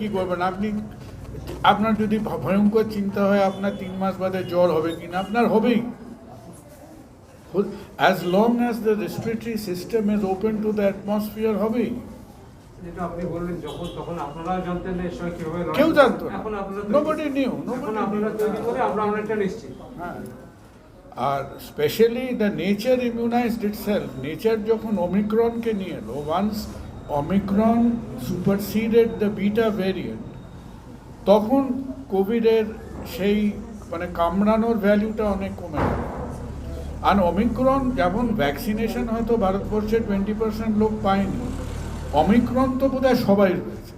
কি করবেন? আপনি আপনার যদি ভয়ঙ্কর চিন্তা হয় আপনার তিন মাস বাদে জ্বর হবে কিনা আপনার হবেই। As long as the respiratory system is open to the atmosphere হবেই। কেউ জানতো নোবডি নিউ হ্যাঁ। আর specially the nature immunised itself nature যখন ওমিক্রনকে নিয়ে এলো once omicron superseded the beta variant তখন কোভিডের সেই মানে কামড়ানোর ভ্যালুটা অনেক কমে গেল। আর অমিক্রন যেমন ভ্যাকসিনেশন হয়তো ভারতবর্ষে টোয়েন্টি পার্সেন্ট লোক পায়নি অমিক্রন তো বোধহয় সবাই রয়েছে।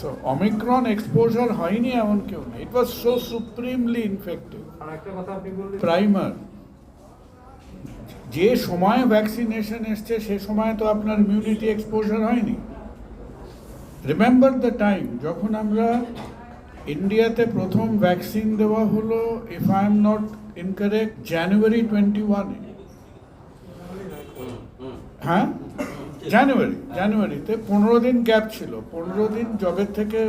সো অমিক্রন এক্সপোজার হয়নি এমন কেউ নেই। It was so supremely infective primer যে সময় ভ্যাকসিনেশন এসছে, সে সময় তো আপনার ইমিউনিটি এক্সপোজার হয়নি। রিমেম্বার দ্য টাইম যখন আমরা ইন্ডিয়াতে প্রথম ভ্যাকসিন দেওয়া হলো if I am not incorrect January twenty ওয়ানে হ্যাঁ? জানুয়ারি জানুয়ারিতে পনেরো দিন গ্যাপ ছিল। পনেরো দিন জবের থেকে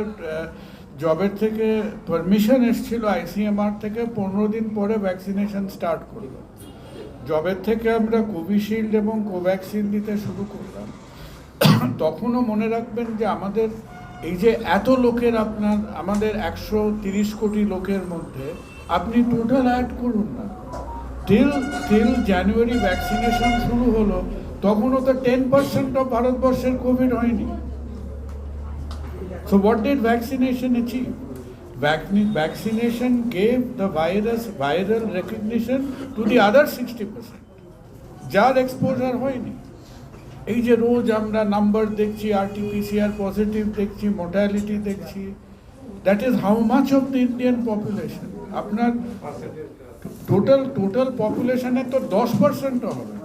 জবের থেকে পারমিশন এসেছিল আইসিএমআর থেকে, পনেরো দিন পরে ভ্যাকসিনেশন স্টার্ট করল। জবের থেকে আমরা কোভিশিল্ড এবং কোভ্যাক্সিন দিতে শুরু করলাম। তখনও মনে রাখবেন যে আমাদের এই যে এত লোকের আপনার, আমাদের একশো তিরিশ কোটি লোকের মধ্যে আপনি টোটাল অ্যাড করুন না। টিল টিল জানুয়ারি ভ্যাকসিনেশন শুরু হলো, তখনও তো টেন পার্সেন্ট অফ ভারতবর্ষের কোভিড হয়নি। So what did vaccination achieve? Vac- vaccination gave the virus, viral recognition to the other 60%. যার এক্সপোজার হয়নি এই যে রোজ আমরা নাম্বার দেখছি আরটিপিসিআর পজিটিভ দেখছি মোর্টালিটি দেখছি that is how much of the Indian population আপনার টোটাল টোটাল পপুলেশনের তো দশ পার্সেন্টও হবে।